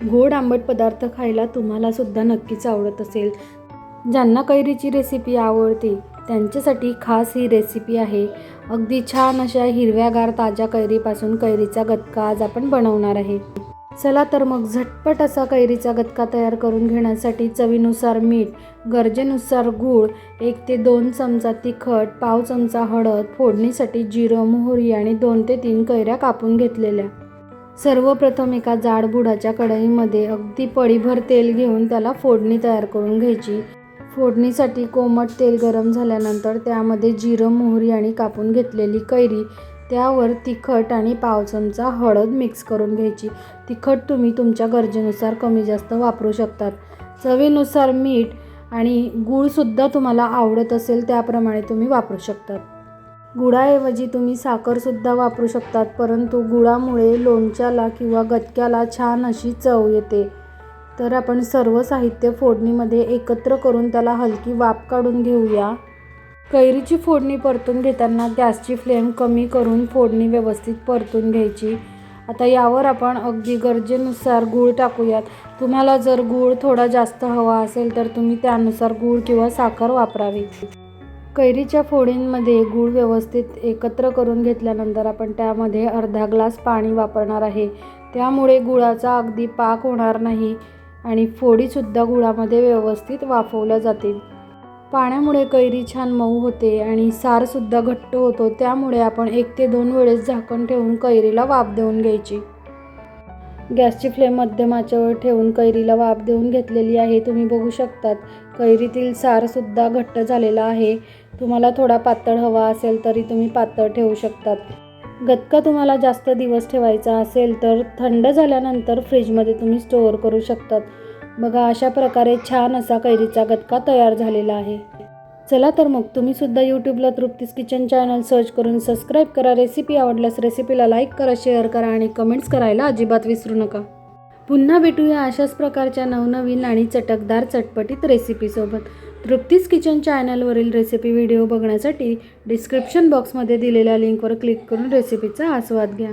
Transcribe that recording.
गोड आंबट पदार्थ खायला तुम्हाला सुद्धा नक्कीच आवडत असेल. ज्यांना कैरीची रेसिपी आवडते त्यांच्यासाठी खास ही रेसिपी आहे. अगदी छान अशा हिरव्यागार ताज्या कैरीपासून कैरीचा गतका आज आपण बनवणार आहे. चला तर मग झटपट असा कैरीचा गतका तयार करून घेण्यासाठी चवीनुसार मीठ गरजेनुसार गूळ एक ते दोन चमचा तिखट पाव चमचा हळद फोडणीसाठी जिरं मोहरी आणि दोन ते तीन कैऱ्या कापून घेतलेल्या. सर्वप्रथम एका जाड बुडाच्या कढईमध्ये अगदी पळीभर तेल घेऊन त्याला फोडणी तयार करून घ्यायची. फोडणीसाठी कोमट तेल गरम झाल्यानंतर त्यामध्ये जिरं मोहरी आणि कापून घेतलेली कैरी त्यावर तिखट आणि पाव चमचा हळद मिक्स करून घ्यायची. तिखट तुम्ही तुमच्या गरजेनुसार कमी जास्त वापरू शकतात. चवीनुसार मीठ आणि गूळसुद्धा तुम्हाला आवडत असेल त्याप्रमाणे तुम्ही वापरू शकतात. गुळाऐवजी तुम्ही साखरसुद्धा वापरू शकतात परंतु गुळामुळे लोणच्याला किंवा गतक्याला छान अशी चव येते. तर आपण सर्व साहित्य फोडणीमध्ये एकत्र करून त्याला हलकी वाफ काढून घेऊया. कैरीची फोडणी परतून घेताना गॅसची फ्लेम कमी करून फोडणी व्यवस्थित परतून घ्यायची. आता यावर आपण अगदी गरजेनुसार गूळ टाकूयात. तुम्हाला जर गूळ थोडा जास्त हवा असेल तर तुम्ही त्यानुसार गूळ किंवा साखर वापरावी. कैरीच्या फोडींमध्ये गूळ व्यवस्थित एकत्र करून घेतल्यानंतर आपण त्यामध्ये अर्धा ग्लास पाणी वापरणार आहे. त्यामुळे गुळाचा अगदी पाक होणार नाही आणि फोडीसुद्धा गुळामध्ये व्यवस्थित वाफवल्या जातील. पाण्यामुळे कैरी छान मऊ होते आणि सारसुद्धा घट्ट होतो. त्यामुळे आपण एक ते दोन वेळेस झाकण ठेवून कैरीला वाफ देऊन घ्यायची. गॅसची फ्लेम मध्यमाच्यावर ठेवून कैरीला वाफ देऊन घेतलेली आहे. तुम्ही बघू शकतात कैरीतील सारसुद्धा घट्ट झालेला आहे. तुम्हाला थोडा पातळ हवा असेल तरी तुम्ही पातळ ठेवू शकतात. गतका तुम्हाला जास्त दिवस ठेवायचा असेल तर थंड झाल्यानंतर फ्रीजमध्ये तुम्ही स्टोअर करू शकतात. बघा अशा प्रकारे छान असा कैरीचा गतका तयार झालेला आहे. चला तर मग तुम्ही सुद्धा यूट्यूबला तृप्तीस किचन चॅनल सर्च करून सबस्क्राईब करा. रेसिपी आवडल्यास रेसिपीला लाईक करा शेअर करा आणि कमेंट्स करायला अजिबात विसरू नका. पुन्हा भेटूया अशाच प्रकारच्या नवनवीन आणि चटकदार चटपटीत रेसिपीसोबत तृप्तीस किचन चॅनलवरील रेसिपी व्हिडिओ बघण्यासाठी डिस्क्रिप्शन बॉक्समध्ये दिलेल्या लिंकवर क्लिक करून रेसिपीचा आस्वाद घ्या.